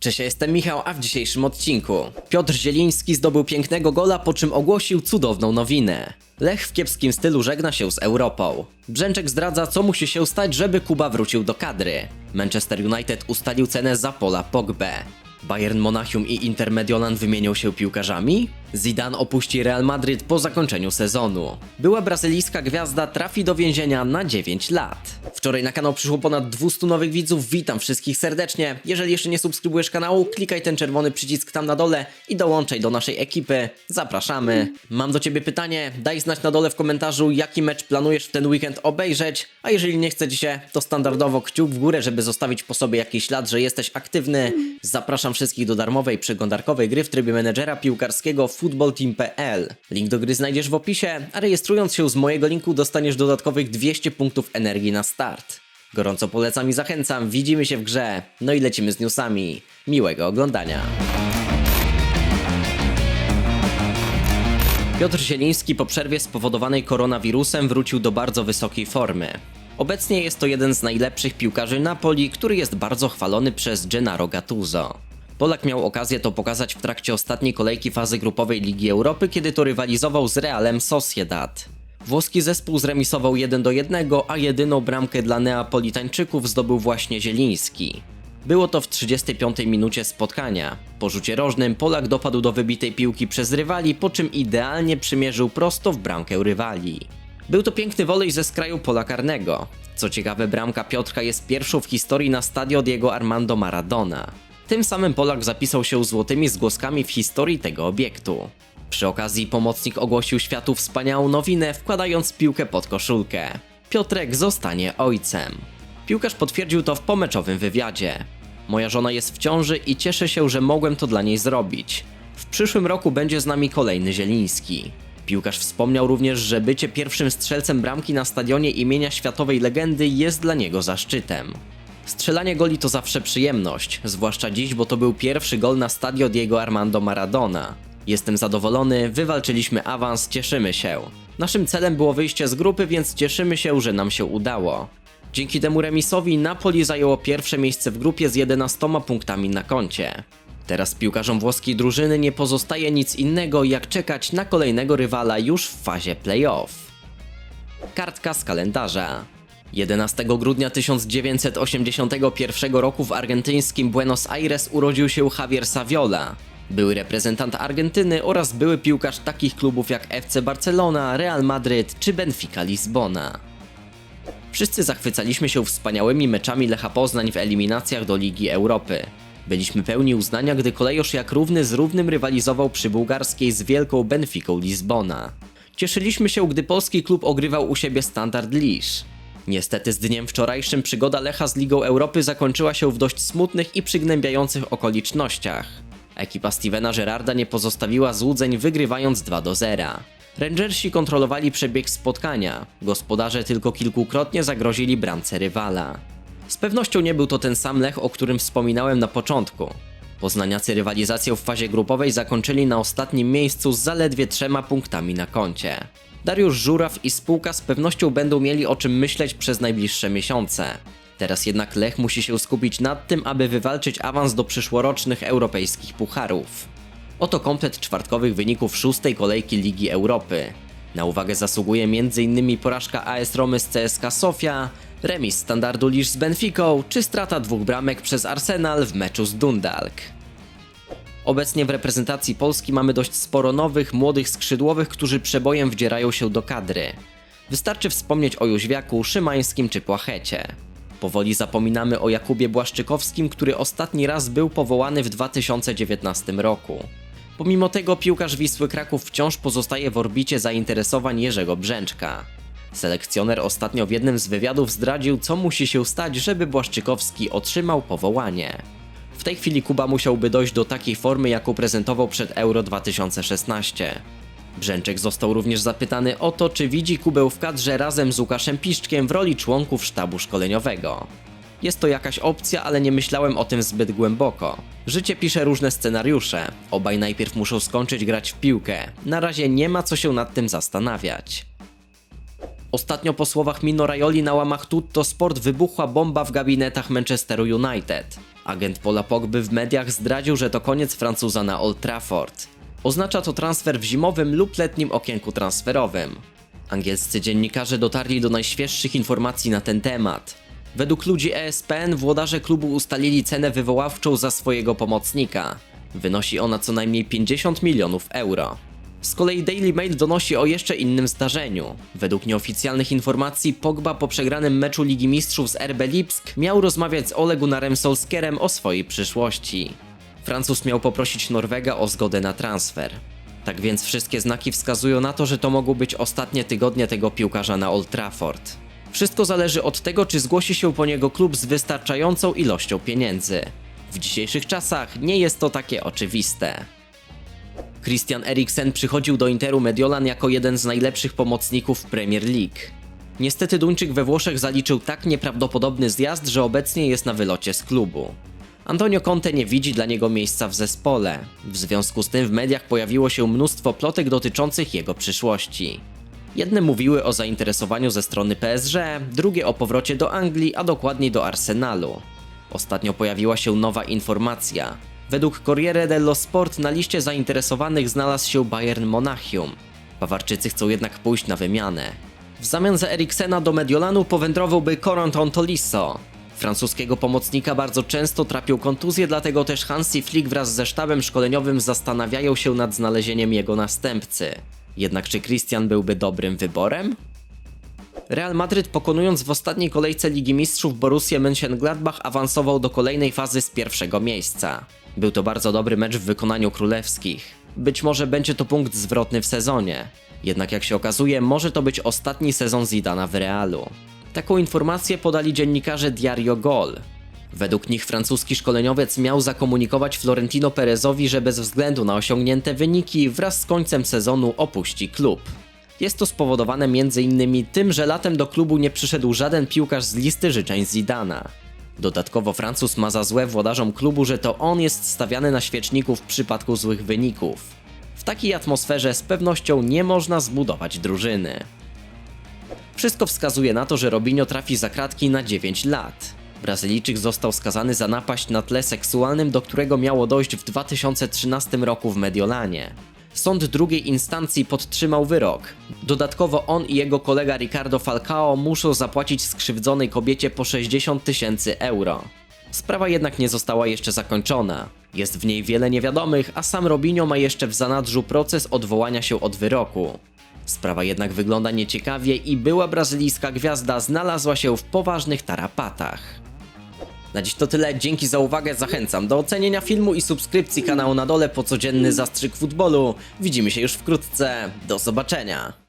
Cześć, ja jestem Michał, a w dzisiejszym odcinku Piotr Zieliński zdobył pięknego gola, po czym ogłosił cudowną nowinę. Lech w kiepskim stylu żegna się z Europą. Brzęczek zdradza, co musi się stać, żeby Kuba wrócił do kadry. Manchester United ustalił cenę za Pola Pogbę. Bayern Monachium i Inter Mediolan wymienią się piłkarzami? Zidane opuści Real Madryt po zakończeniu sezonu. Była brazylijska gwiazda trafi do więzienia na 9 lat. Wczoraj na kanał przyszło ponad 200 nowych widzów, witam wszystkich serdecznie. Jeżeli jeszcze nie subskrybujesz kanału, klikaj ten czerwony przycisk tam na dole i dołączaj do naszej ekipy. Zapraszamy. Mam do ciebie pytanie, daj znać na dole w komentarzu, jaki mecz planujesz w ten weekend obejrzeć, a jeżeli nie chce ci się, to standardowo kciuk w górę, żeby zostawić po sobie jakiś ślad, że jesteś aktywny. Zapraszam wszystkich do darmowej przeglądarkowej gry w trybie menedżera piłkarskiego footballteam.pl. Link do gry znajdziesz w opisie, a rejestrując się z mojego linku dostaniesz dodatkowych 200 punktów energii na start. Gorąco polecam i zachęcam, widzimy się w grze, no i lecimy z newsami. Miłego oglądania. Piotr Zieliński po przerwie spowodowanej koronawirusem wrócił do bardzo wysokiej formy. Obecnie jest to jeden z najlepszych piłkarzy Napoli, który jest bardzo chwalony przez Gennaro Gattuso. Polak miał okazję to pokazać w trakcie ostatniej kolejki fazy grupowej Ligi Europy, kiedy to rywalizował z Realem Sociedad. Włoski zespół zremisował 1 do 1, a jedyną bramkę dla Neapolitańczyków zdobył właśnie Zieliński. Było to w 35 minucie spotkania. Po rzucie rożnym Polak dopadł do wybitej piłki przez rywali, po czym idealnie przymierzył prosto w bramkę rywali. Był to piękny wolej ze skraju pola karnego. Co ciekawe, bramka Piotrka jest pierwszą w historii na stadio Diego Armando Maradona. Tym samym Polak zapisał się złotymi zgłoskami w historii tego obiektu. Przy okazji pomocnik ogłosił światu wspaniałą nowinę, wkładając piłkę pod koszulkę. Piotrek zostanie ojcem. Piłkarz potwierdził to w pomeczowym wywiadzie. Moja żona jest w ciąży i cieszę się, że mogłem to dla niej zrobić. W przyszłym roku będzie z nami kolejny Zieliński. Piłkarz wspomniał również, że bycie pierwszym strzelcem bramki na stadionie imienia światowej legendy jest dla niego zaszczytem. Strzelanie goli to zawsze przyjemność, zwłaszcza dziś, bo to był pierwszy gol na stadio Diego Armando Maradona. Jestem zadowolony, wywalczyliśmy awans, cieszymy się. Naszym celem było wyjście z grupy, więc cieszymy się, że nam się udało. Dzięki temu remisowi Napoli zajęło pierwsze miejsce w grupie z 11 punktami na koncie. Teraz piłkarzom włoskiej drużyny nie pozostaje nic innego jak czekać na kolejnego rywala już w fazie playoff. Kartka z kalendarza. 11 grudnia 1981 roku w argentyńskim Buenos Aires urodził się Javier Saviola. Były reprezentant Argentyny oraz były piłkarz takich klubów jak FC Barcelona, Real Madryt czy Benfica Lizbona. Wszyscy zachwycaliśmy się wspaniałymi meczami Lecha Poznań w eliminacjach do Ligi Europy. Byliśmy pełni uznania, gdy kolejosz jak równy z równym rywalizował przy bułgarskiej z wielką Benficą Lizbona. Cieszyliśmy się, gdy polski klub ogrywał u siebie Standard Lisz. Niestety z dniem wczorajszym przygoda Lecha z Ligą Europy zakończyła się w dość smutnych i przygnębiających okolicznościach. Ekipa Stevena Gerrarda nie pozostawiła złudzeń wygrywając 2 do 0. Rangersi kontrolowali przebieg spotkania, gospodarze tylko kilkukrotnie zagrozili bramce rywala. Z pewnością nie był to ten sam Lech, o którym wspominałem na początku. Poznaniacy rywalizację w fazie grupowej zakończyli na ostatnim miejscu z zaledwie trzema punktami na koncie. Dariusz Żuraw i spółka z pewnością będą mieli o czym myśleć przez najbliższe miesiące. Teraz jednak Lech musi się skupić nad tym, aby wywalczyć awans do przyszłorocznych europejskich pucharów. Oto komplet czwartkowych wyników szóstej kolejki Ligi Europy. Na uwagę zasługuje m.in. porażka AS Romy z CSK Sofia, remis Standardu Lisz z Benficą, czy strata dwóch bramek przez Arsenal w meczu z Dundalk. Obecnie w reprezentacji Polski mamy dość sporo nowych, młodych skrzydłowych, którzy przebojem wdzierają się do kadry. Wystarczy wspomnieć o Jóźwiaku, Szymańskim czy Płachecie. Powoli zapominamy o Jakubie Błaszczykowskim, który ostatni raz był powołany w 2019 roku. Pomimo tego piłkarz Wisły Kraków wciąż pozostaje w orbicie zainteresowań Jerzego Brzęczka. Selekcjoner ostatnio w jednym z wywiadów zdradził, co musi się stać, żeby Błaszczykowski otrzymał powołanie. W tej chwili Kuba musiałby dojść do takiej formy, jaką prezentował przed Euro 2016. Brzęczek został również zapytany o to, czy widzi Kubę w kadrze razem z Łukaszem Piszczkiem w roli członków sztabu szkoleniowego. Jest to jakaś opcja, ale nie myślałem o tym zbyt głęboko. Życie pisze różne scenariusze. Obaj najpierw muszą skończyć grać w piłkę. Na razie nie ma co się nad tym zastanawiać. Ostatnio po słowach Mino Raioli na łamach Tutto Sport wybuchła bomba w gabinetach Manchesteru United. Agent Paula Pogby w mediach zdradził, że to koniec Francuza na Old Trafford. Oznacza to transfer w zimowym lub letnim okienku transferowym. Angielscy dziennikarze dotarli do najświeższych informacji na ten temat. Według ludzi ESPN włodarze klubu ustalili cenę wywoławczą za swojego pomocnika. Wynosi ona co najmniej 50 milionów euro. Z kolei Daily Mail donosi o jeszcze innym zdarzeniu. Według nieoficjalnych informacji Pogba po przegranym meczu Ligi Mistrzów z RB Lipsk miał rozmawiać z Ole Gunnarem Solskierem o swojej przyszłości. Francuz miał poprosić Norwega o zgodę na transfer. Tak więc wszystkie znaki wskazują na to, że to mogą być ostatnie tygodnie tego piłkarza na Old Trafford. Wszystko zależy od tego, czy zgłosi się po niego klub z wystarczającą ilością pieniędzy. W dzisiejszych czasach nie jest to takie oczywiste. Christian Eriksen przychodził do Interu Mediolan jako jeden z najlepszych pomocników Premier League. Niestety Duńczyk we Włoszech zaliczył tak nieprawdopodobny zjazd, że obecnie jest na wylocie z klubu. Antonio Conte nie widzi dla niego miejsca w zespole. W związku z tym w mediach pojawiło się mnóstwo plotek dotyczących jego przyszłości. Jedne mówiły o zainteresowaniu ze strony PSG, drugie o powrocie do Anglii, a dokładniej do Arsenalu. Ostatnio pojawiła się nowa informacja. Według Corriere dello Sport na liście zainteresowanych znalazł się Bayern Monachium. Bawarczycy chcą jednak pójść na wymianę. W zamian za Eriksena do Mediolanu powędrowałby Corentin Tolisso. Francuskiego pomocnika bardzo często trapią kontuzje, dlatego też Hansi Flick wraz ze sztabem szkoleniowym zastanawiają się nad znalezieniem jego następcy. Jednak czy Christian byłby dobrym wyborem? Real Madryt pokonując w ostatniej kolejce Ligi Mistrzów Borussię Mönchengladbach awansował do kolejnej fazy z pierwszego miejsca. Był to bardzo dobry mecz w wykonaniu królewskich. Być może będzie to punkt zwrotny w sezonie. Jednak jak się okazuje, może to być ostatni sezon Zidana w Realu. Taką informację podali dziennikarze Diario Gol. Według nich francuski szkoleniowiec miał zakomunikować Florentino Perezowi, że bez względu na osiągnięte wyniki wraz z końcem sezonu opuści klub. Jest to spowodowane m.in. tym, że latem do klubu nie przyszedł żaden piłkarz z listy życzeń Zidana. Dodatkowo Francuz ma za złe włodarzom klubu, że to on jest stawiany na świeczniku w przypadku złych wyników. W takiej atmosferze z pewnością nie można zbudować drużyny. Wszystko wskazuje na to, że Robinho trafi za kratki na 9 lat. Brazylijczyk został skazany za napaść na tle seksualnym, do którego miało dojść w 2013 roku w Mediolanie. Sąd drugiej instancji podtrzymał wyrok. Dodatkowo on i jego kolega Ricardo Falcao muszą zapłacić skrzywdzonej kobiecie po 60 tysięcy euro. Sprawa jednak nie została jeszcze zakończona. Jest w niej wiele niewiadomych, a sam Robinho ma jeszcze w zanadrzu proces odwołania się od wyroku. Sprawa jednak wygląda nieciekawie i była brazylijska gwiazda znalazła się w poważnych tarapatach. Na dziś to tyle, dzięki za uwagę, zachęcam do ocenienia filmu i subskrypcji kanału na dole po codzienny zastrzyk futbolu. Widzimy się już wkrótce, do zobaczenia.